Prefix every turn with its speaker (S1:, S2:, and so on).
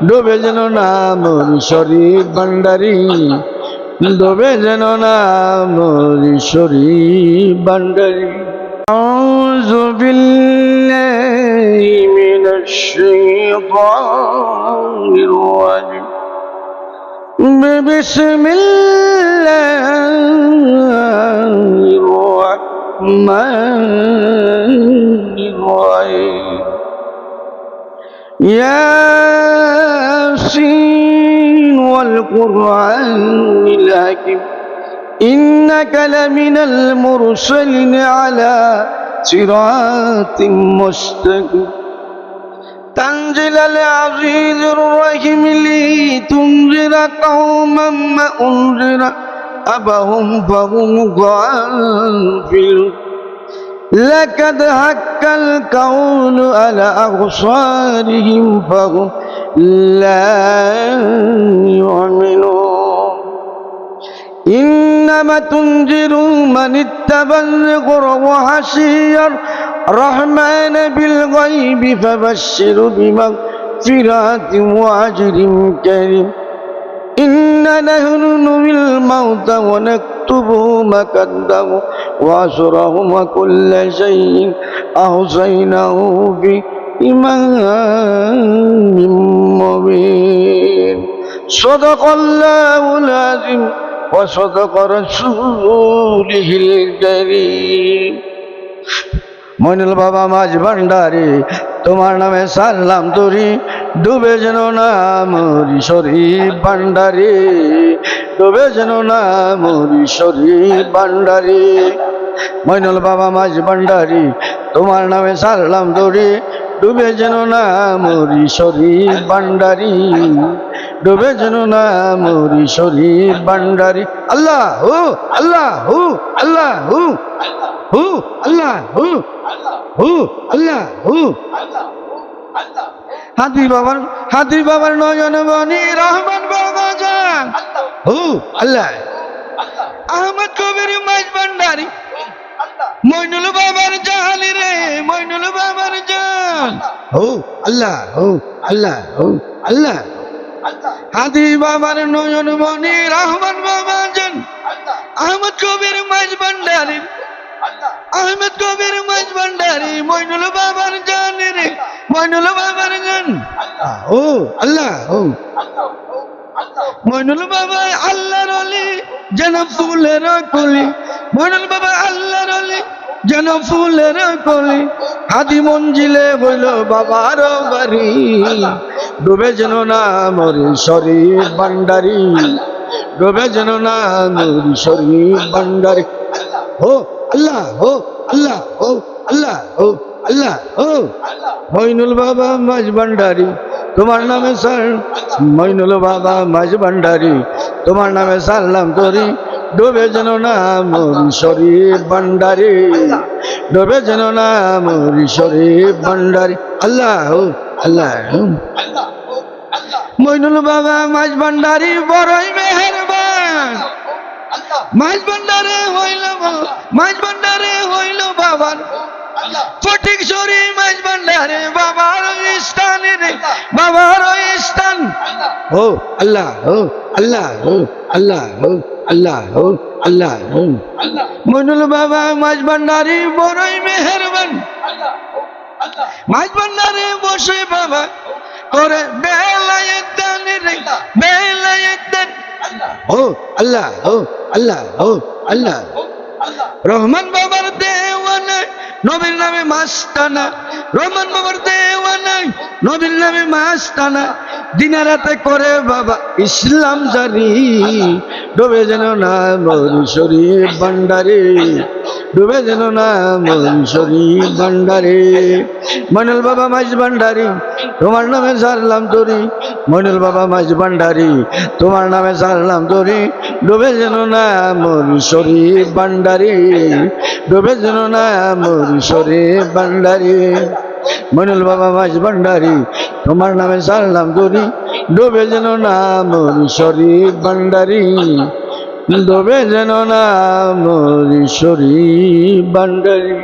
S1: ডোবে যেন না মরি শরীফ ভান্ডারি ডোবে যেন না মরি শরীফ ভান্ডারি أعوذ بالله من الشيطان الرجيم بسم الله الرحمن الرحيم ياسين والقرآن الحكيم. إنك لمن المرسلين على صراط مستقيم. تنزل العزيز الرحيم لتنذر قوما ما أنذر أبهم فهم غافلون. لقد حق القول على أبصارهم فهم لا يؤمنون. إنما تنذر من اتبع الذكر وحشي الرحمن بالغيب فبشر بمغفرة وأجر كريم. إنا نحن نحيي الموتى ونكتب ما قدموا وأسرهم وكل شيء أحصيناه في إمام مبين صدق الله العظيم وصدق رسوله الكريم মইনুল বাবা মাঝ ভান্ডারে তোমার নামে সারলাম তোরি ডুবে যেন না মরি শরীফ ভান্ডারে ডুবে যেন না মরি শরীফ ভান্ডারে মইনুল বাবা মাঝ ভান্ডারি তোমার নামে সারলাম তোরি ডুবে যেন না মরি শরীফ ভান্ডারি। ডুবে যেন না মরি শরীফ ভান্ডারি। আল্লাহ হু আল্লাহ হু আল্লাহ হু হু, আল্লাহ হু হু, আল্লাহ হু। হাতি বাবার হাতি বাবার নয়ন বনি রহমান বাবা যান হু, আল্লাহ। আহমদ কবির মাইজ ভান্ডারি। মইনুল বাবার জাহালি রে, মইনুল বাবার জান হু, আল্লাহ হু আল্লাহ হু, আল্লাহ। হাদি বাবার নয়ন মনি রহমান বাবা জান। আহমদ কবির মাইজ ভান্ডারি। আহমেদ কবির মাইজ ভান্ডারি, মইনুল বাবার জান রে, মইনুল বাবার জান। ও আল্লাহ ও মইনুল বাবা আল্লাহর অলি যেন ফুলের কলি মইনুল বাবা, আল্লাহর অলি যেন ফুলের কলি হাদি মঞ্জিলে হইল বাবার বাড়ি। ডুবে যেন না মরি শরীর ভান্ডারি, ডুবে যেন না মরি শরীর ভান্ডারি। ও আল্লাহ ও আল্লাহ ও আল্লাহ ও আল্লাহ, ও মইনুল বাবা মাঝ ভান্ডারি, তোমার নামে স্যার মইনুল বাবা মাঝ ভান্ডারি, তোমার নামে সারলাম তোরি ডোবে যেন না মরি শরীফ ভান্ডারি, ডোবে যেন না মরি শরীফ ভান্ডারি। আল্লাহ আল্লাহ। মইনুল বাবা মাঝ ভান্ডারি, বড়ই মেহেরবান। মাঝ ভান্ডারে হইল মাছ ভান্ডারে হইল বাবার। ফটিক সরি মাছ ভান্ডারে, বাবার স্থান বাবার ও আল্লাহ ও আল্লাহ ও আল্লাহ ও আল্লাহ ও আল্লাহ ও মনুল বাবা মাঝ ভান্ডারি বড়ই মেহেরবান মাঝ ভান্ডারে বসে বাবা করে বেলায়েত দান রে বেলায়েত দান ও আল্লাহ ও আল্লাহ ও আল্লাহ রহমান বাবার দেওয়ানা নবীর নামে মাস্তানা রহমান বাবার দেওয়া নাই নবীর নামে মাস্তানা দিনে রাতে করে বাবা ইসলাম জানি, ডুবে যেন না মরি শরীফ ভান্ডারে, ডুবে যেন না মরি শরীফ ভান্ডারে। মনুল বাবা মাঝ ভান্ডারি, তোমার নামে সারলাম তোরি মনুল বাবা মাঝ ভান্ডারি, তোমার নামে সারলাম তোরি ডুবে যেন না মরি শরীফ ভান্ডারি। ডুবে যেন না মরি শরীফ ভান্ডারি। মনুল বাবা মাস ভান্ডারি, তোমার নামে সারলাম তোরি ডুবে যেন না মরি শরীফ ভান্ডারি। ডুবে যেন না মরি শরীফ ভান্ডারি।